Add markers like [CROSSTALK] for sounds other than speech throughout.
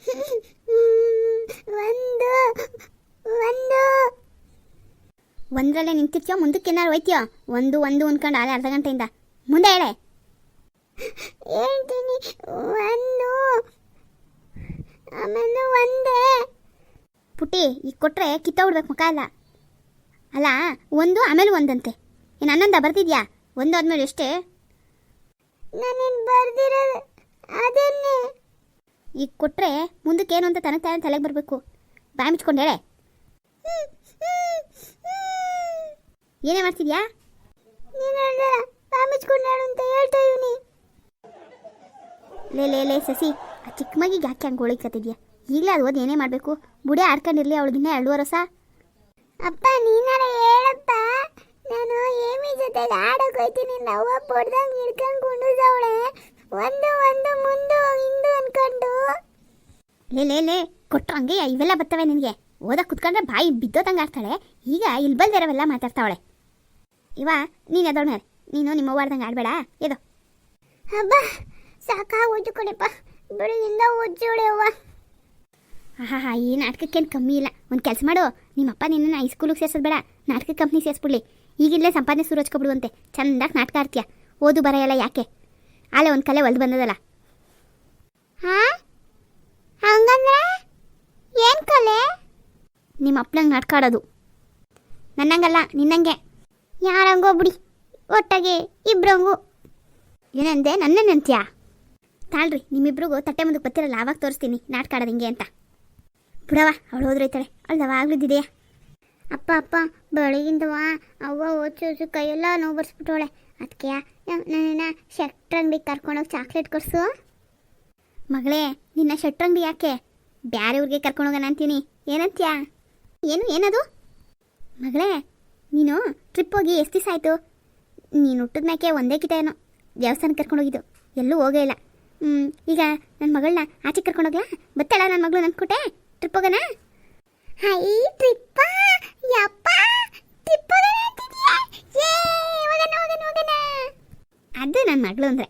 [LAUGHS] ಒಂದು ಒಂದು ಒಂದರಲ್ಲೇ ನಿಂತಿರ್ತೀಯೋ? ಮುಂದಕ್ಕೆ ಏನಾರು ಹೋಯ್ತೀಯೋ? ಒಂದು ಒಂದು ಅನ್ಕೊಂಡು ಆಲೆ ಅರ್ಧ ಗಂಟೆಯಿಂದ. ಮುಂದೆ ಹೇಳೆ. ಹೇಳ್ತೀನಿ. ಒಂದು. ಆಮೇಲೆ ಒಂದೇ. ಪುಟ್ಟಿ ಈಗ ಕೊಟ್ರೆ ಕಿತ್ತ ಬಿಡ್ಬೇಕು ಮುಖ ಅಲ್ಲ ಅಲ್ಲ ಒಂದು ಆಮೇಲೆ ಒಂದಂತೆ. ಏನು ಹನ್ನೊಂದ ಬರ್ತಿದ್ಯಾ ಒಂದು ಆದ್ಮೇಲೆ ಎಷ್ಟೇ? ನಾನೇನು ಬರ್ದಿರೋದು ಅದನ್ನೇ. ಈಗ ಕೊಟ್ರೆ ಮುಂದಕ್ಕೆ ಏನು ಅಂತ ತನಗೆ ತಾನೇ ತಲೆಗೆ ಬರಬೇಕು. ಬಾಯಿ ಮುಚ್ಕೊಂಡು ಹೇಳೆ. ಏನೇ ಮಾಡ್ತಿದ್ಯಾ? ಲೇ ಲೇ ಲೇ, ಸಸಿ, ಆ ಚಿಕ್ಕ ಮಗಿಗೆ ಯಾಕೆ ಹಂಗೆ ಗೋಳಿಕತ್ತಿದ್ಯಾ ಈಗಲೇ ಅದು ಓದಿ ಏನೇ ಮಾಡಬೇಕು? ಬುಡಿ ಆಡ್ಕೊಂಡಿರ್ಲಿ ಅವಳಿಗಿನ್ನ ಎರಡು ವರ್ಷ ಅಪ್ಪ, ನೀನಾರ ಹೇಳಪ್ಪ. ನಾನು ಏಮಿ ಜೊತೆ ಆಡಕ್ಕೆ ಹೋಯ್ತೀನಿ. ನವ್ವ ಪೊಡ್ದಂಗೆ ಹಿಡ್ಕೊಂಡು ಕುಂಡಿಸವಳೆ ಒಂದು ಒಂದು ಮುಂದು ಹಿಂದು ಅನ್ಕೊಂಡು. ಲೇ ಲೇ ಲೇ ಕೊಟ್ಟು ಹಂಗೆ ಇವೆಲ್ಲ ಬರ್ತವೆ ನಿನಗೆ. ಓದಕ್ಕೆ ಕುತ್ಕೊಂಡ್ರೆ ಬಾಯಿ ಬಿದ್ದೋದಂಗೆ ಆಡ್ತಾಳೆ ಈಗ ಇಲ್ಲಿ ಬಂದಿರೋವೆಲ್ಲ ಮಾತಾಡ್ತಾವಳೆ. ಇವ ನೀನು ಎದೋಳ ಮೇಲೆ. ನೀನು ನಿಮ್ಮ ವಾರ್ದಂಗೆ ಆಡಬೇಡ. ಎದೋ ಹಬ್ಬ ಸಾಕಾ ಓದು ಕೊಡಪ್ಪ ಬೆಳಗಿಂದ ಓಜೋಳೆ ಅವ್ವ. ಆಹಾ ಹಾ ಈ ನಾಟಕಕ್ಕೇನು ಕಮ್ಮಿ ಇಲ್ಲ. ಒಂದು ಕೆಲಸ ಮಾಡು. ನಿಮ್ಮಪ್ಪ ನಿನ್ನ ಹೈಸ್ಕೂಲಿಗೆ ಸೇರ್ಸೋದು ಬೇಡ. ನಾಟಕ ಕಂಪ್ನಿ ಸೇರಿಸ್ಬಿಡ್ಲಿ. ಈಗಿಲ್ಲೇ ಸಂಪಾದನೆ ಶುರು ಹಚ್ಕೊಬಿಡುವಂತೆ ಚಂದಾಗಿ ನಾಟಕ ಆಡ್ತೀಯ. ಓದು ಬರೆಯಲ್ಲ ಯಾಕೆ? ಆಲೆ ಒಂದು ಕಲೆ ಒಲ್ದು ಬಂದದಲ್ಲ. ಹಾ? ಹಂಗಂದ್ರೆ? ಏನ್ ಕಲೆ? ನಿಮ್ಮ ಅಪ್ಪನಂಗೆ ನಡ್ಕಾಡೋದು. ನನ್ನಂಗಲ್ಲ ನಿನ್ನಂಗೆ. ಯಾರಂಗೋ ಬಿಡಿ ಒಟ್ಟಾಗೆ ಇಬ್ರಂಗು. ಏನಂದೆ ನನ್ನ ಅಂತ್ಯಾ ತಾಳ್ರಿ ನಿಮ್ಮಿಬ್ರಿಗೂ ತಟ್ಟೆ ಮುಂದಕ್ಕೆ ಬರ್ತಿರಲ್ಲ ಆವಾಗ ತೋರಿಸ್ತೀನಿ ನಾಟ್ಕಾಡೋದು ಹಿಂಗೆ ಅಂತ. ಬಿಡವ ಅವಳು ಹೋದ್ರೈತಾಳೆ ಅವಳು ಯಾವಾಗ್ಲಿದ್ದಿದೆಯಾ ಅಪ್ಪ ಅಪ್ಪ ಬೆಳಗಿಂದವಾ ಅವ್ವ ಓಚು ಕೈಯೆಲ್ಲ ನೋವು ಬರ್ಸ್ಬಿಟ್ಟವಳೆ. ಅದಕ್ಕೆ ನನ್ನ ಅಂಗಡಿಗೆ ಕರ್ಕೊಂಡೋಗಿ ಚಾಕ್ಲೇಟ್ ಕೊಡಿಸು. ಮಗಳೇ, ನಿನ್ನ ಶೆಟ್ರಂಗಡಿ ಯಾಕೆ? ಬೇರೆ ಊರಿಗೆ ಕರ್ಕೊಂಡೋಗೋಣ ಅಂತೀನಿ. ಏನಂತ್ಯಾ? ಏನು, ಏನದು? ಮಗಳೇ, ನೀನು ಟ್ರಿಪ್ ಹೋಗಿ ಎಷ್ಟು ದಿವಸ ಆಯಿತು? ನೀನು ಹುಟ್ಟಿದ ಮ್ಯಾಕೆ ಒಂದೇ ಕಿತ ಏನೋ. ದೇವಸ್ಥಾನಕ್ಕೆ ಕರ್ಕೊಂಡೋಗಿದ್ದು. ಎಲ್ಲೂ ಹೋಗೇ ಇಲ್ಲ. ಹ್ಞೂ ಈಗ ನನ್ನ ಮಗಳನ್ನ ಆಚೆ ಕರ್ಕೊಂಡೋಗ್ಲಾ? ಬತ್ತಳ ನನ್ನ ಮಗಳು ನನ್ನ ಕೊಟ್ಟೆ ಟ್ರಿಪ್ ಹೋಗೋಣ? ಹೈ ಟ್ರಿಪ್ಪ ಯಪ್ಪ ಟ್ರಿಪ್ ಅದು ನನ್ನ ಮಗಳು ಅಂದರೆ.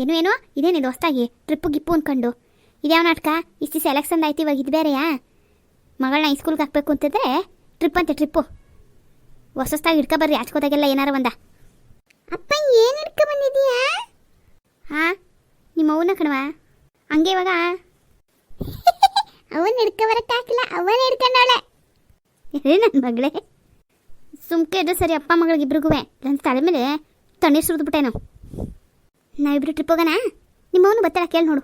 ಏನು, ಏನೋ? ಇದೇನಿದು ಹೊಸ್ದಾಗಿ? ಟ್ರಿಪ್ಪು ಗಿಪ್ಪು ಅಂದ್ಕೊಂಡು ಇದ್ಯಾವ ನಾಟಕ? ಇಷ್ಟು ಸೆಲೆಕ್ಷನ್ ಆಯ್ತು, ಇವಾಗ ಇದು ಬೇರೆಯಾ? ಮಗಳನ್ನ ಸ್ಕೂಲ್ಗೆ ಹಾಕ್ಬೇಕು ಅಂತಿದ್ರೆ ಟ್ರಿಪ್ ಅಂತೆ ಟ್ರಿಪ್ಪು ಹೊಸ ಹೊಸ್ದಾಗಿ ಹಿಡ್ಕೊಬರ್ರಿ ಆಚ್ಕೋದಾಗೆಲ್ಲ ಏನಾರ ಒಂದ. ಅಪ್ಪ, ಏನು ಹಿಡ್ಕೊ ಬಂದಿದೀಯಾ ಹಾಂ ನಿಮ್ಮ ಅವನ ಕಣವ ಹಂಗೆ ಇವಾಗ. [LAUGHS] ಅವನ್ ಹಿಡ್ಕೊ ಬರಕ್ಕಾಗಿಲ್ಲ ಅವನ್ ಹಿಡ್ಕೊಂಡವಳೆ. ನನ್ನ ಮಗಳೇ. ಸುಮ್ಕೆ ಇದ್ರೆ ಸರಿ, ಅಪ್ಪ ಮಗಳಿಗಿಬ್ರಿಗೂ ನನ್ನ ತಲೆ ಮೇಲೆ ತಣ್ಣೀರು ಸುರಿದ್ಬಿಟ್ಟೆ ನಾವು ನಾವಿಬ್ರು ಟ್ರಿಪ್ ಹೋಗೋಣ. ನಿಮ್ಮವನು ಬತ್ತಾಳ ಕೇಳಿ ನೋಡು.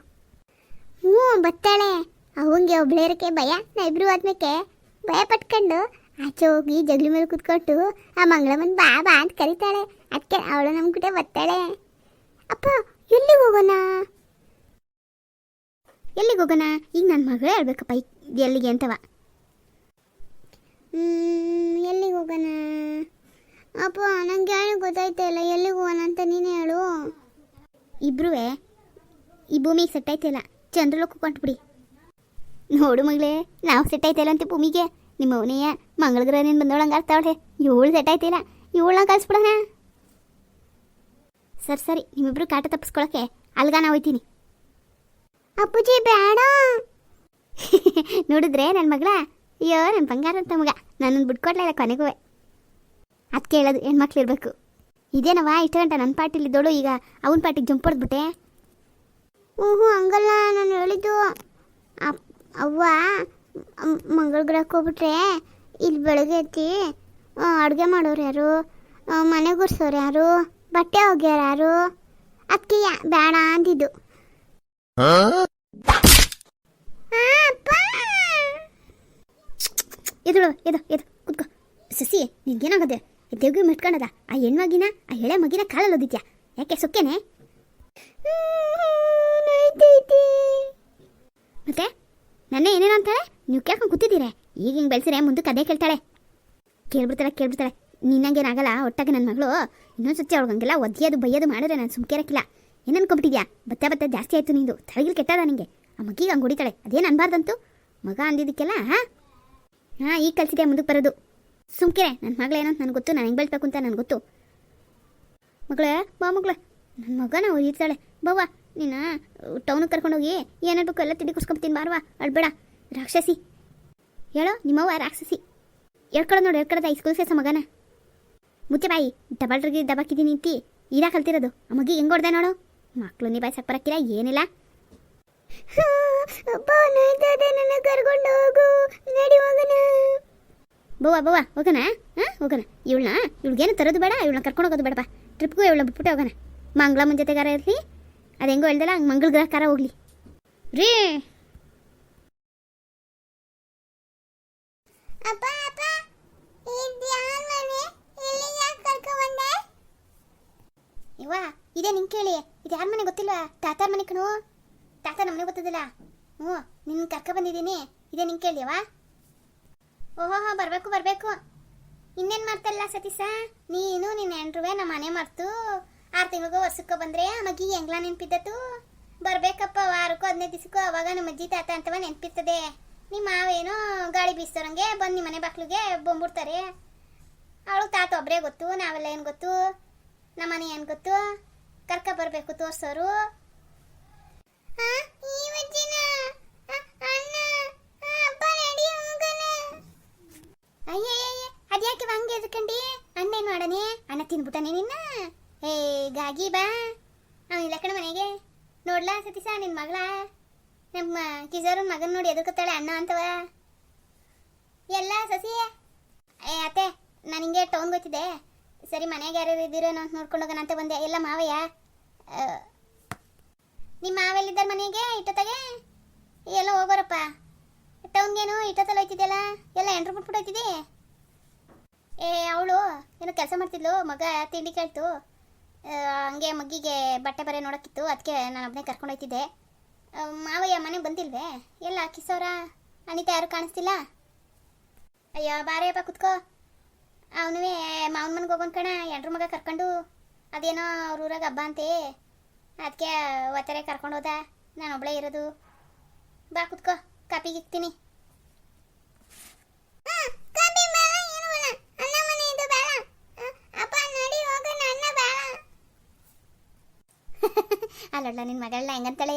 ಹ್ಞೂ, ಬತ್ತಾಳೆ. ಅವಂಗೆ ಒಬ್ಳೇರಕ್ಕೆ ಭಯ. ನಾ ಇಬ್ರು ಆದ್ಮೇಲೆ ಭಯ ಪಟ್ಕೊಂಡು ಆಚೆ ಹೋಗಿ ಜಗಲಿ ಮೇಲೆ ಕುತ್ಕೊಂಡು ಆ ಮಂಗಳಮ್ಮನ ಬಾ ಬಾ ಅಂತ ಕರೀತಾಳೆ. ಅದಕ್ಕೆ ಅವಳು ನಮ್ಮ ಕೂಡ ಬರ್ತಾಳೆ ಅಪ್ಪ, ಎಲ್ಲಿಗೆ ಹೋಗೋಣ? ಎಲ್ಲಿಗೆ ಹೋಗೋಣ? ಈಗ ನನ್ನ ಮಗಳೇ ಹೇಳ್ಬೇಕಪ್ಪ ಎಲ್ಲಿಗೆ ಅಂತವ. ಎಲ್ಲಿಗೆ ಹೋಗೋಣ? ಅಪ್ಪ, ನಂಗೆ ಏನು ಗೊತ್ತಾಯ್ತಾ ಇಲ್ಲ. ಎಲ್ಲಿಗೆ ಹೋಗೋಣ ಅಂತ ನೀನೇ ಹೇಳು. ಇಬ್ರೂ ಈ ಭೂಮಿಗೆ ಸೆಟ್ ಆಯ್ತಿಲ್ಲ ಚಂದ್ರಲೋಕ ಕೊಟ್ಬಿಡಿ. ನೋಡು ಮಗಳೇ, ನಾವು ಸೆಟ್ ಆಯ್ತಿಲ್ಲ ಅಂತ ಭೂಮಿಗೆ. ನಿಮ್ಮ ಅವನೆಯ ಮಂಗಳಗ್ರಹ ನೀನು ಬಂದೋಳಂಗೆ ಆಗ್ತಾವಳೆ. ಇವಳು ಸೆಟ್ ಆಯ್ತಿಲ್ಲ ಇವಳನ್ನ ಕಳಿಸ್ಬಿಡೋಣ ಸರಿ ಸರಿ, ನಿಮ್ಮಿಬ್ರು ಕಾಟ ತಪ್ಪಿಸ್ಕೊಳಕ್ಕೆ ಅಲ್ಗಾನ ಹೋಯ್ತೀನಿ. ಅಪ್ಪುಜಿ, ಬೇಡ. [LAUGHS] ನೋಡಿದ್ರೆ ನನ್ನ ಮಗಳ, ಅಯ್ಯೋ ನನ್ನ ಬಂಗಾರ ಅಂತ ಮಗ. ನನ್ನನ್ನು ಬಿಟ್ಕೊಡ್ಲಿಲ್ಲ ಕೊನೆಗೂ. ಅದು ಕೇಳೋದು ಹೆಣ್ಮಕ್ಳು ಇರಬೇಕು? ಇದೇನವ ಇಷ್ಟು ಗಂಟೆ ನನ್ನ ಪಾಟಿಲಿದ್ದೋಳು ಈಗ ಅವನ ಪಾರ್ಟಿಗೆ ಜಂಪ್ ಹೊಡೆದ್ಬಿಟ್ಟೆ. ಹ್ಞೂ ಹ್ಞೂ ಹಂಗಲ್ಲ ನಾನು ಹೇಳಿದ್ದು. ಅಪ್ ಅವ್ವ ಮಂಗಳ ಗ್ರಹಕ್ಕೆ ಹೋಗ್ಬಿಟ್ರೆ ಇಲ್ಲಿ ಬೆಳಗ್ಗೆ ಎತ್ತಿ ಅಡುಗೆ ಮಾಡೋರು ಯಾರು? ಮನೆ ಗುರ್ಸೋರು ಯಾರು? ಬಟ್ಟೆ ಒಗ್ಯಾರ ಯಾರು? ಅದಕ್ಕೆ ಬೇಡ ಅಂದಿದ್ದು. ಇದು ಇದು ಎದುಳು ಎದು ಎದು ಕುತ್ಕೋ. ಸಸಿ ನಿನ್ಗೇನಾಗದೆ? ದೇವ್ಗಿ ಮೆಟ್ಕೊಂಡದ. ಆ ಹೆಣ್ಮಗಿನ ಆ ಎಳೆ ಮಗಿನ ಕಾಲಲ್ಲಿ ಓದಿದ್ಯಾ? ಯಾಕೆ ಸೊಕ್ಕೇನೆ? ಮತ್ತೆ? ನನ್ನ ಏನೇನು ಅಂತಾಳೆ? ನೀವು ಕೇಳ್ಕೊಂಡು ಕೂತಿದ್ದೀರಾ. ಈಗ ಹಿಂಗೆ ಬೆಳೆಸಿರೆ ಮುಂದಕ್ಕೆ ಅದೇ ಕೇಳ್ತಾಳೆ. ಕೇಳ್ಬಿಡ್ತಾಳೆ ಕೇಳ್ಬಿಡ್ತಾಳೆ. ನಿನ್ನಂಗೇನಾಗಲ್ಲ ಒಟ್ಟಾಗಿ ನನ್ನ ಮಗಳು. ಇನ್ನೊಂದು ಸತಿ ಅವಳಿಗೆ ಹಂಗೆಲ್ಲ ಒದ್ಯೋದು ಬೈಯೋದು ಮಾಡಿದ್ರೆ ನಾನು ಸುಮ್ಕೇರಕ್ಕಿಲ್ಲ ಏನು ಅನ್ಕೊಂಬಿಟ್ಟಿದ್ಯಾ ಬತ್ತ ಬತ್ತ ಜಾಸ್ತಿ ಆಯಿತು ನಿಂದು. ತಳಗಿಲ್ ಕೆಟ್ಟದ ನನಗೆ ಆ ಮಗಿಗೆ ಹಂಗೆ ಹೊಡಿತಾಳೆ. ಅದೇನು ಅನ್ಬಾರ್ದಂತು? ಮಗ ಅಂದಿದ್ದಕ್ಕೆಲ್ಲ ಹಾಂ? ಹಾಂ ಈಗ ಕಲ್ಸಿದೆ ಮುಂದಕ್ಕೆ ಬರೋದು? ಸುಮ್ಕಿರೆ ನನ್ನ ಮಗಳೇನೋ ನನಗೆ ಗೊತ್ತು, ನಾನು ಹೆಂಗೆ ಬೆಳ್ಬೇಕು ಅಂತ ನನಗೆ ಗೊತ್ತು. ಮಗಳೇ, ಬಾ ಮಗಳೇ. ನನ್ನ ಮಗನ ಇರ್ತಾಳೆ ಬವ್ವ ನೀನ ಟೌನಿಗೆ ಕರ್ಕೊಂಡೋಗಿ ಏನಾಗಬೇಕು ಎಲ್ಲ ತಿಂಡಿ ಕುಸ್ಕೊಂಬತ್ತೀನಿ ಬಾರ್ವಾ ಅಳ್ಬೇಡ. ರಾಕ್ಷಸಿ. ಹೇಳೋ, ನಿಮ್ಮವ್ವ ರಾಕ್ಷಸಿ. ಹೇಳ್ಕೊಳೋದು ನೋಡು ಹೇಳ್ಕೊಳದ ಸ್ಕೂಲ್ ಸೇರ್ಸ ಮಗನ. ಮುಚ್ಚೆ ಬಾಯಿ ಡಬಲ್ರಿಗೆ ದಬಾಕಿದ್ದೀನಿ ನಿಂತಿ. ಇರಾ ಕಲ್ತಿರೋದು. ಆ ಮಗಿ ಹೆಂಗ್ ಹೊಡ್ದೆ ನೋಡು. ಮಕ್ಳು ನೀ ಬಾಯಿ ಏನಿಲ್ಲ. ಅಪ್ಪ ನೋಯ್ತದೆ ನನ್ನ ಕರ್ಕೊಂಡು ಹೋಗು ನಡಿ ಬವ್ವ ಬವ್ವ ಹೋಗೋಣ ಹಾಂ ಹೋಗೋಣ. ಇವಳನ್ನ ಇವಳಿಗೇನು ತರೋದು ಬೇಡ ಇವಳನ್ನ ಕರ್ಕೊಂಡು ಹೋಗೋದು ಬೇಡಪ್ಪ. ಟ್ರಿಪ್ಗೂ ಇವಳನ್ನ ಬಿಟ್ಬಿಟ್ಟೆ ಹೋಗೋಣ. ಮಂಗಳಮ್ಮನ ಜೊತೆಗಾರ ಇರಲಿ ಅದು ಹೆಂಗೋ ಹೇಳ್ದಲ್ಲ ಹಂಗೆ ಮಂಗಳ ಗ್ರಹಕಾರ ಹೋಗ್ಲಿ. ರೀ. ಅಪ್ಪ ಇವ ಇದೇ ನಿಂಗೆ ಕೇಳಿ. ಇದು ಯಾರ ಮನೆ ಗೊತ್ತಿಲ್ವಾ? ತಾತಾರ ಮನೆ ಕಣು. ತಾತ ನಮ್ಮನೆ ಗೊತ್ತದಿಲ್ಲ. ಹ್ಞೂ ನಿನ್ನ ಕರ್ಕ ಬಂದಿದ್ದೀನಿ. ಇದೇ ನಿಂಗೆ ಕೇಳಿಯವ ಓಹೋ ಬರಬೇಕು ಬರಬೇಕು. ಇನ್ನೇನು ಮಾಡ್ತಲ್ಲ ಸತೀಸ ನೀನು, ನಿನ್ನ ಹೆಂಡ್ರುವೆ ನಮ್ಮ ಮನೆ ಮರ್ತು ಆರು ತಿಂಗಳಿಗೂ ವರ್ಷಕ್ಕೆ ಬಂದ್ರೆ ಮಗಿ ಹೆಂಗ್ಲ ನೆನ್ಪಿದ್ದತು ಬರಬೇಕಪ್ಪ, ವಾರಕ್ಕೂ ಹದಿನೈದು ದಿವಸಕ್ಕೂ ಅವಾಗ ನಮ್ಮ ಅಜ್ಜಿ, ತಾತ ಅಂತವ ನೆನ್ಪಿರ್ತದೆ. ನಿಮ್ಮ ಮಾವೇನೋ ಗಾಳಿ ಬೀಸ್ತಾರಂಗೆ ಬಂದು ನಿಮ್ಮ ಮನೆ ಬಾಕ್ಲಿಗೆ ಬೊಂಬಿಡ್ತಾರೆ. ಅವಳು ತಾತ ಒಬ್ಬರೇ ಗೊತ್ತು, ನಾವೆಲ್ಲ ಏನು ಗೊತ್ತು? ನಮ್ಮ ಮನೆ ಏನು ಗೊತ್ತು? ಕರ್ಕ ಬರಬೇಕು ತೋರ್ಸೋರು. ಹಾಂ ಈ ವಜ್ಜಿನ ಆ, ಅಣ್ಣ ಆ, ಅಪ್ಪ ನಡಿ ಹೋಗೋಣ ಅಯ್ಯಯ್ಯಯ್ಯ ಅದ್ಯಾಕೆ ಹಂಗೆ ಎದ್ಕಂಡಿ ಅಣ್ಣ ಏನು ಮಾಡನೆ ಅಣ್ಣ ತಿನ್ಬಿಟ್ಟನೆ ನಿನ್ನ? ಏ ಗಾಗಿ ಬಾ. ಅವನ ಇಲ್ಲ ಕಣ ಮನೆಗೆ. ನೋಡ್ಲಾ ಸತೀಸ ನಿನ್ನ ಮಗಳ? ನಮ್ಮ ಕಿಜೋರ ಮಗನ ನೋಡಿ ಎದುರ್ಕೊತಾಳೆ ಅಣ್ಣ ಅಂತವ. ಎಲ್ಲ ಸಸಿ? ಏ, ಅತ್ತೆ, ನಾನು ಹಿಂಗೆ ಟೌನ್ ಗೊತ್ತಿದೆ ಸರಿ, ಮನೆಗೆ ಯಾರ್ಯಾರು ಇದ್ದೀರೇನೋ ಅಂತ ನೋಡ್ಕೊಂಡು ಹೋಗೋಣ ಅಂತ ಬಂದೆ. ಎಲ್ಲ ಮಾವಯ್ಯ? ನಿಮ್ಮ ಮಾವೆಲ್ಲಿದ್ದಾರೆ ಮನೆಗೆ, ಇಟ್ಟೊತ್ತಾಗೆ? ಎಲ್ಲ ಹೋಗೋರಪ್ಪ. ಟೌನ್ಗೇನು, ಇಟ್ಟೊತ್ತಲ್ಲ ಹೋಯ್ತಿದ್ಯಲ್ಲ? ಎಲ್ಲ ಎಂಟ್ರು ಬಿಟ್ಬಿಟ್ಟು ಹೋಯ್ತಿದ್ದಿ? ಏ, ಅವಳು ಏನೋ ಕೆಲಸ ಮಾಡ್ತಿದ್ಲು, ಮಗ ತಿಂಡಿ ಕೇಳ್ತು. ಹಂಗೆ ಮಗ್ಗಿಗೆ ಬಟ್ಟೆ ಬರೆ ನೋಡೋಕ್ಕಿತ್ತು ಅದಕ್ಕೆ ನಾನು ಒಬ್ಬನೇ ಕರ್ಕೊಂಡು ಹೋಯ್ತಿದ್ದೆ. ಮಾವಯ್ಯ ಮನೆಗೆ ಬಂದಿಲ್ವೇ? ಎಲ್ಲ ಕಿಸೋರ ಅನಿತಾ ಯಾರು ಕಾಣಿಸ್ತಿಲ್ಲ? ಅಯ್ಯೋ ಬಾರೇಪ್ಪ ಕುತ್ಕೋ. ಅವನುವೇ, ಮಾವನ ಮನೆಗೆ ಹೋಗೋನ್ ಕಣ ಎಂಟ್ರ ಮಗ ಕರ್ಕೊಂಡು. ಅದೇನೋ ಅವ್ರ ಊರಾಗ ಹಬ್ಬ ಅಂತೆ. ಅದಕ್ಕೆ ಒತ್ತಾರೆ ಕರ್ಕೊಂಡು ಹೋದ, ನಾನು ಒಬ್ಬಳೇ ಇರೋದು. ಬಾ, ಕುತ್ಕೋ, ಕಾಪಿಗೆ ಇಕ್ತೀನಿ ಆ, ಕಾಪಿ ಬೇಡ ಏನು ಬೇಡ ಅಣ್ಣ ಮನೆ ಇದು ಬೇಡ ಆ, ಅಪ್ಪ ನಡಿ ಹೋಗೋಣ ಅಣ್ಣ ಬೇಡ ಅಲ್ಲೊಡ್ಲ ನಿನ್ನ ಮಗಳನ್ನ ಹೆಂಗಂತಾಳೆ?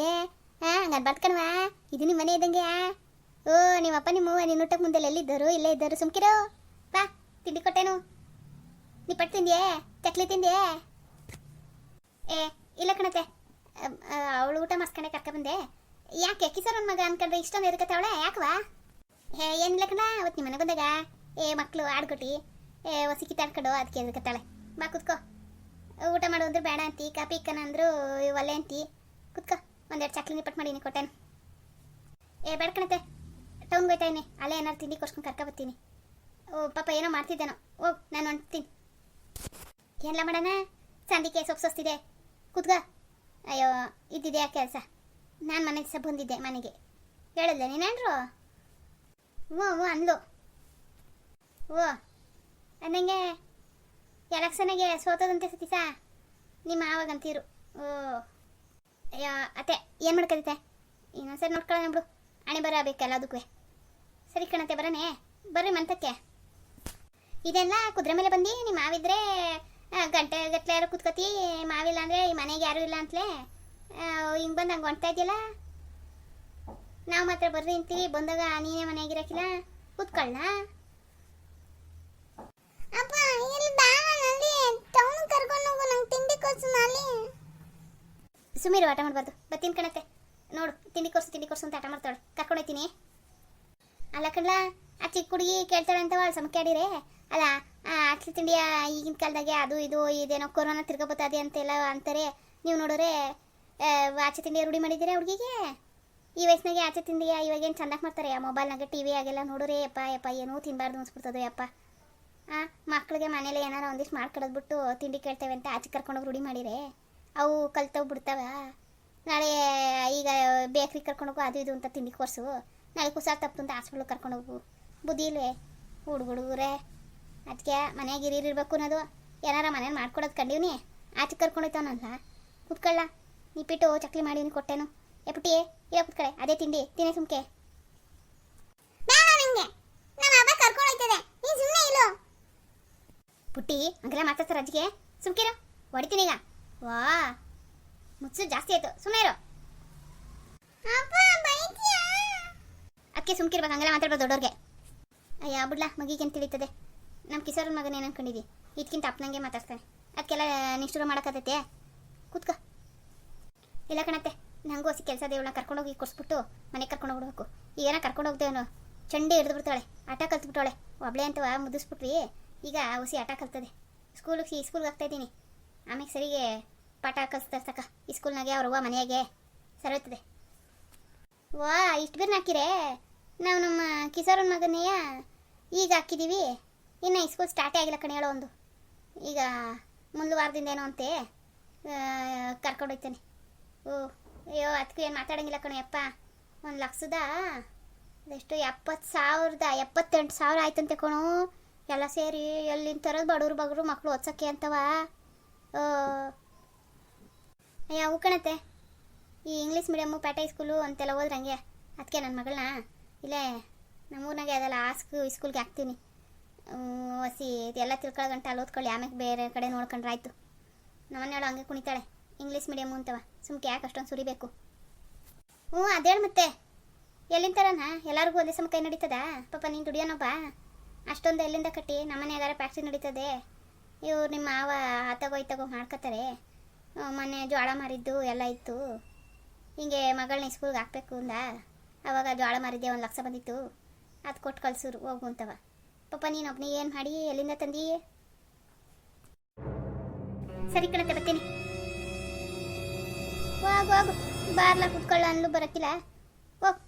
ಹಾ ಹಂಗನ್ ಬರ್ಕಣವಾ ಇದು ನಿಮ್ಮ ಮನೆ ಇದ್ದಂಗೆ ಓ, ನಿಮ್ಮಪ್ಪ ನಿಮ್ಮವ್ವ ನಿನ್ನ ಊಟಕ್ಕೆ ಮುಂದೆ ಎಲ್ಲಿದ್ದರು, ಇಲ್ಲೇ ಇದ್ದರು, ಸುಮ್ಕಿರೋ? ಬಾ, ತಿಂಡಿ ಕೊಟ್ಟೇನು. ನೀ ಪಟ್ಟು ತಿಂದ್ಯೇ? ಚಕ್ಲಿ ತಿಂದ್ಯೇ? ಏ, ಇಲ್ಲ ಕಣತೆ ಅವಳು ಊಟ ಮಾಡ್ಸ್ಕೊಂಡೆ, ಕರ್ಕ ಬಂದೆ. ಯಾಕೆ ಕಿಸರ್ ಮಗ ಅನ್ಕೊಂಡ್ರೆ ಇಷ್ಟೊಂದು ಎದಕತ್ತವಳೆ? ಯಾಕವಾ ಹೇ ಏನಿಲ್ಲ ಕಣ ಅವತ್ತು ನಿಮ್ಮ ಮನೆಗೆ ಬಂದಾಗ. ಏ ಮಕ್ಕಳು ಆಡ್ಕೊಟ್ಟಿ ಏ ಹೊಸಿ ಕಿತ್ತಾಡ್ಕೊಂಡು ಅದಕ್ಕೆ ಎದಕತ್ತಾಳೆ. ಬಾ ಕುತ್ಕೋ. ಊಟ ಮಾಡು ಅಂದ್ರೆ ಬೇಡ ಅಂತಿ, ಕಾಪಿ ಇಕ್ಕನ ಅಂದ್ರು ಒಲ್ಲೆ ಅಂತಿ. ಕುತ್ಕ, ಒಂದೆರಡು ಚಕ್ಲಿ ನಿಪ್ಪಟ್ಟು ಮಾಡಿ ಕೊಟ್ಟೆನು. ಏ, ಬೇಡ ಕಣತೆ ಟೌನ್ಗೆ ಹೋಯ್ತಾ ಅಲ್ಲೇ ಏನಾರು ತಿಂಡಿ ಕೊಡ್ಸ್ಕೊಂಡು ಕರ್ಕೊ ಬರ್ತೀನಿ. ಓ, ಪಾಪ ಏನೋ ಮಾಡ್ತಿದ್ದೇನೋ. ಹೋಗ್ ನಾನು ಹೊಂಟ್ತೀನಿ. ಏನೆಲ್ಲ ಮಾಡೋಣ? ಸಂದಿಕೆ ಸೊಪ್ಪು ಸೊಸ್ತಿದೆ. ಕುತ್ಕ. ಅಯ್ಯೋ, ಇದ್ದಿದೆಯಾ ಕೆಲಸ? ನಾನು ಮನೆ ದಿವಸ ಬಂದಿದ್ದೆ ಮನೆಗೆ. ಹೇಳಿದ್ದೆ ನೀನೇನ್ರು ಓ ಓ ಅಂದ್ಲು. ಓ ಅನ್ನಂಗೆ ಎಲೆಕ್ಷನ್ಗೆ ಸೋತದಂತೆ ಸತೀಸ ನಿಮ್ಮ ಆವಾಗಂತೀರು. ಓ. ಅಯ್ಯೋ, ಅತ್ತೆ, ಏನು ಮಾಡ್ಕದಿತ್ತೆ ಇನ್ನೊಂದ್ಸರಿ ನೋಡ್ಕೊಳ್ಳೋಣ ಬಿಡು. ಹಣೆ ಬರಬೇಕಲ್ಲ ಅದಕ್ಕೂ. ಸರಿ ಕಣತೆ ಬರನೇ ಬರ್ರಿ ಮಂತಕ್ಕೆ ಇದೆಲ್ಲ ಕುದುರೆ ಮೇಲೆ ಬಂದು ನಿಮ್ಮ ಮಾವಿದ್ರೆ ಗಂಟೆ ಗಟ್ಟಲೆ ಯಾರು ಕುತ್ಕೋತಿ, ಮಾವಿಲ್ಲ ಅಂದರೆ ಈ ಮನೆಗೆ ಯಾರೂ ಇಲ್ಲ ಅಂತಲೇ. ಹಿಂಗೆ ಬಂದು ಹಂಗೆ ಹೊಂಟ್ತಾ ಇದೆಯಲ್ಲ ನಾವು ಮಾತ್ರ ಬರ್ರಿ ಅಂತೀವಿ, ಬಂದಾಗ ನೀನೇ ಮನೆಯಾಗಿರಕ್ಕಿಲ್ಲ ಕೂತ್ಕೊಳ್ಳ ಸುಮೀರು ಆಟ ಮಾಡಬಾರ್ದು. ಬತ್ತೀನಿ ಕಣತ್ತೆ ನೋಡು, ತಿಂಡಿ ಕೊರ್ಸು ತಿಂಡಿ ಕೊರ್ಸು ಅಂತ ಆಟ ಮಾಡ್ತಾಳೆ ಕರ್ಕೊಂಡೋಯ್ತೀನಿ ಅಲ್ಲ ಕಣ್ಲ, ಆ ಚಿಕ್ಕ ಹುಡುಗಿ ಕೇಳ್ತಾಳೆ ಅಂತ ಅವಳು ಸಮಕ್ಯಾಡಿರೆ ಅಲ್ಲ ಅಟ್ಲಿ ತಿಂಡಿಯ ಈಗಿನ ಕಾಲದಾಗೆ ಅದು ಇದು ಇದೇನೋ ಕೊರೋನಾ ತಿರ್ಗೋಬತ್ತದೆ ಅಂತೆಲ್ಲ ಅಂತಾರೆ. ನೀವು ನೋಡೋರೆ ಆಚೆ ತಿಂಡಿಯ ರೂಢಿ ಮಾಡಿದ್ದೀರಾ ಹುಡುಗಿಗೆ? ಈ ವಯಸ್ಸಿನಾಗೆ ಆಚೆ ತಿಂಡಿಯ ಇವಾಗ ಏನು ಚೆಂದಾಗಿ ಮಾಡ್ತಾರೆ? ಮೊಬೈಲ್ನಾಗೆ ಟಿ ವಿ ಆಗೆಲ್ಲ ನೋಡೋರೆ ಯಪ್ಪ ಯಪ್ಪ, ಏನೂ ತಿನ್ನಬಾರ್ದು ಅನ್ಸ್ಬಿಡ್ತದೆ, ಯಪ್ಪ. ಹಾಂ ಮಕ್ಕಳಿಗೆ ಮನೇಲಿ ಏನಾರ ಒಂದಿಷ್ಟು ಮಾಡ್ಕೊಡೋದ್ಬಿಟ್ಟು ತಿಂಡಿ ಕೇಳ್ತೇವೆ ಅಂತ ಆಚೆ ಕರ್ಕೊಂಡೋಗಿ ರೂಢಿ ಮಾಡಿರೆ ಅವು ಕಲ್ತವ್ ಬಿಡ್ತಾವ. ನಾಳೆ ಈಗ ಬೇಕ್ರಿ ಕರ್ಕೊಂಡೋಗು ಅದು ಇದು ಅಂತ ತಿಂಡಿ ಕೊರ್ಸು ನಾಳೆ ಕುಸಾರ್ ತಪ್ಪು ಅಂತ ಹಾಸ್ಪಿಟ್ಲಿಗೆ ಕರ್ಕೊಂಡೋಗು ಬುದ್ಧಿ ಇಲ್ವೇ? ಹುಡುಗುಡುಗ್ರೆ ಅದಕ್ಕೆ ಮನೆಯಾಗ ಇರಿರ್ಬೇಕು ಅನ್ನೋದು ಏನಾರ ಮನೇಲಿ ಮಾಡ್ಕೊಡೋದು ಕಂಡೀವ್ನಿ ಆಚೆ ಕರ್ಕೊಂಡೋಯ್ತಾವನಲ್ಲ ಕುತ್ಕೊಳ್ಳ. ನಿಪ್ಪಿಟ್ಟು ಚಕ್ಲಿ ಮಾಡಿ ಕೊಟ್ಟೇನು. ಎಪ್ಪಟಿ ಇಲ್ಲ ಕುತ್ಕಳೆ. ಅದೇ ತಿಂಡಿ. ತಿನ್ನೇ ಸುಮ್ಕೆ. ಪುಟ್ಟಿ ಹಂಗೆಲ್ಲ ಮಾತಾಡ್ತಾರೆ ಅಜ್ಜಿಗೆ? ಸುಮ್ಕಿರ ಹೊಡಿತೀನಿ ಈಗ. ವಾ ಮುಚ್ಚು ಜಾಸ್ತಿ ಆಯ್ತು ಸುಮ್ಮನೆ ಇರು ಅಕ್ಕೆ ಸುಮ್ಕಿರ್ಬೇಕು ಹಂಗೆಲ್ಲ ಮಾತಾಡ್ಬೋದು ದೊಡ್ಡವ್ರಿಗೆ ಅಯ್ಯ ಬಿಡ್ಲಾ ಮಗಿಗೆ ಅಂತ ತಿಳಿತದೆ ನಮ್ಮ ಕಿಸೋರನ ಮಗನ ಏನು ಅನ್ಕೊಂಡಿದ್ದಿ ಇದಕ್ಕಿಂತ ಅಪ್ಪನಂಗೆ ಮಾತಾಡ್ತಾನೆ ಅದಕ್ಕೆಲ್ಲ ನಿಷ್ಠುರ ಮಾಡೋಕ್ಕಾಗತ್ತೆ ಕೂತ್ಕ ಇಲ್ಲ ಕಣತ್ತೆ ನನಗೂ ಹೊಸಿ ಕೆಲಸ ದೇವಳನ್ನ ಕರ್ಕೊಂಡೋಗಿ ಕೊಡ್ಸ್ಬಿಟ್ಟು ಮನೆಗೆ ಕರ್ಕೊಂಡು ಹೋಗ್ಬಿಡ್ಬೇಕು ಈಗೇನ ಕರ್ಕೊಂಡು ಹೋಗ್ತೇವನು ಚಂಡಿ ಹಿಡಿದು ಬಿಡ್ತಾಳೆ ಆಟ ಕಲ್ತ್ಬಿಟ್ಟಾಳೆ ಒಬ್ಳೆ ಅಂತ ಮುದಿಸ್ಬಿಟ್ವಿ ಈಗ ಹುಸಿ ಆಟ ಕಲ್ತದೆ ಸ್ಕೂಲಿಗೆ ಸ್ಕೂಲ್ಗೆ ಆಗ್ತಾ ಆಮೇಲೆ ಸರಿಗೆ ಪಾಠ ಕಲಿಸ್ತಾರೆ ಸಕ ಈ ಸ್ಕೂಲ್ನಾಗೆ ಅವ್ರವ್ವ ಮನೆಯಾಗೆ ಸರೋಯ್ತದೆ ವಾ, ಇಷ್ಟು ಬೇರೆ ಹಾಕಿರೆ? ನಾವು ನಮ್ಮ ಕಿಸೋರನ ಮಗನೆಯ ಈಗ ಹಾಕಿದ್ದೀವಿ ಇನ್ನು ಈ ಸ್ಕೂಲ್ ಸ್ಟಾರ್ಟೇ ಆಗಿಲ್ಲ ಕಣೆ ಹೇಳೋ ಒಂದು. ಈಗ ಮುಂದೆ ವಾರದಿಂದ ಏನೋ ಅಂತೆ ಕರ್ಕೊಂಡೋಗ್ತಾನೆ ಓ, ಅಯ್ಯೋ ಅದಕ್ಕೂ ಏನು ಮಾತಾಡಂಗಿಲ್ಲ ಕಣೆ ಅಪ್ಪ. ಒಂದು ಲಕ್ಷದ ಎಷ್ಟು ಎಪ್ಪತ್ತು ಸಾವಿರದ, ಎಪ್ಪತ್ತೆಂಟು ಸಾವಿರ ಆಯ್ತಂತೆ ಕಣು. ಎಲ್ಲ ಸೇರಿ ಎಲ್ಲಿಂದ ತರೋದು ಬಡವ್ರು ಬಗ್ರು ಮಕ್ಕಳು ಓದ್ಸಕ್ಕೆ ಅಂತವ. ಅಯ್ಯ ಉಕ್ಕಣತ್ತೆ ಕಣತ್ತೆ. ಈ ಇಂಗ್ಲೀಷ್ ಮೀಡಿಯಮ್ಮು ಪ್ಯಾಟೆ ಸ್ಕೂಲು ಅಂತೆಲ್ಲ ಹೋದ್ರಂಗೆ ಅದಕ್ಕೆ ನನ್ನ ಮಗಳನ್ನ ಇಲ್ಲೇ ನಮ್ಮೂರ್ನಾಗೆ ಅದಲ್ಲ ಆ ಸ್ಕೂ ಸ್ಕೂಲ್ಗೆ ಹಾಕ್ತೀನಿ. ಹಸಿ ಇದೆಲ್ಲ ತಿಳ್ಕೊಳ ತಿಳ್ಕೊಳ್ಳೋ ಗಂಟೆ ಅಲ್ಲಿ ಓದ್ಕೊಳ್ಳಿ ಆಮೇಲೆ ಬೇರೆ ಕಡೆ ನೋಡ್ಕೊಂಡ್ರೆ ನಮ್ಮ ನಮ್ಮನ್ನೇಳು ಹಂಗೆ ಕುಣಿತಾಳೆ. ಇಂಗ್ಲೀಷ್ ಮೀಡಿಯಮ್ಮು ಅಂತವ. ಸುಮ್ಕೆ ಯಾಕೆ ಅಷ್ಟೊಂದು ಸುರಿಬೇಕು? ಹ್ಞೂ ಅದೇಳು ಮತ್ತೆ. ಎಲ್ಲಿಂದ ತರನ? ಎಲ್ಲರಿಗೂ ಒಂದೇ ಸಮ ಕೈ ನಡೀತದ? ಪಾಪ, ನೀನು ದುಡಿಯೋನೊಬ್ಬ. ಅಷ್ಟೊಂದು ಎಲ್ಲಿಂದ ಕಟ್ಟಿ? ನಮ್ಮನೆಯಾಗಾರ ಫ್ಯಾಕ್ಟ್ರಿ ನಡೀತದೆ. ಇವ್ರು ನಿಮ್ಮ ಮಾವ ಆತಗೋ ಇತ್ತಗೋ ಮಾಡ್ಕೋತಾರೆ. ಮೊನ್ನೆ ಜೋಳ ಮಾರಿದ್ದು ಎಲ್ಲ ಇತ್ತು. ಹಿಂಗೆ ಮಗಳನ್ನ ಸ್ಕೂಲ್ಗೆ ಹಾಕ್ಬೇಕು ಅಂದ. ಅವಾಗ ಜೋಳ ಮಾರಿದ್ದೆ, ಒಂದು ಲಕ್ಷ ಬಂದಿತ್ತು. ಅದು ಕೊಟ್ಟು ಕಳ್ಸೂರು, ಹೋಗು ಅಂತವ. ನೀನು ಒಬ್ಬನೇ ಏನು ಮಾಡಿ, ಎಲ್ಲಿಂದ ತಂದಿ? ಸರಿ ಕಣತೆ ಬರ್ತೀನಿ ಹೋಗು ಹೋಗು. ಬಾರ್ಲ ಕುತ್ಕೊಳ್ಳ ಅನ್ಲು ಬರಕ್ಕಿಲ್ಲ ಹೋಗ್.